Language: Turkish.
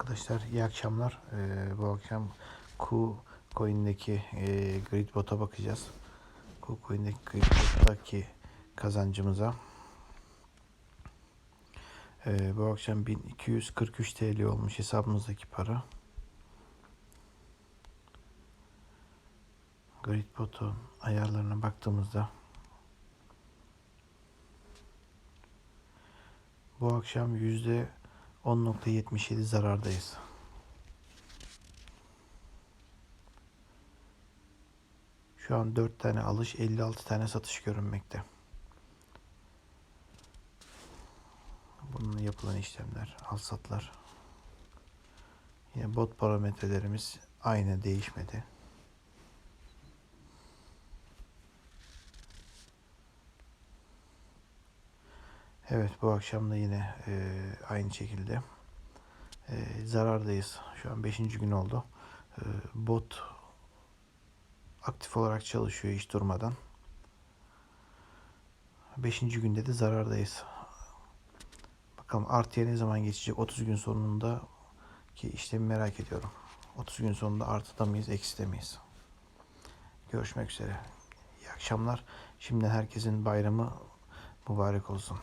Arkadaşlar iyi akşamlar. Ee, bu akşam Ku Coin'deki e, grid bot'a bakacağız. Ku Coin'deki grid bot'taki kazancımıza. Ee, bu akşam 1243 TL olmuş hesabımızdaki para. Grid bot'un ayarlarına baktığımızda bu akşam yüzde %10.77 zarardayız. Şu an 4 tane alış, 56 tane satış görünmekte. Bununla yapılan işlemler, al satlar. Yine bot parametrelerimiz aynı değişmedi. Evet bu akşam da yine e, aynı şekilde e, zarardayız. Şu an 5. gün oldu. E, bot aktif olarak çalışıyor hiç durmadan. 5. günde de zarardayız. Bakalım artıya ne zaman geçecek? 30 gün sonunda ki işlemi merak ediyorum. 30 gün sonunda artıda mıyız, ekside miyiz? Görüşmek üzere. İyi akşamlar. Şimdiden herkesin bayramı mübarek olsun.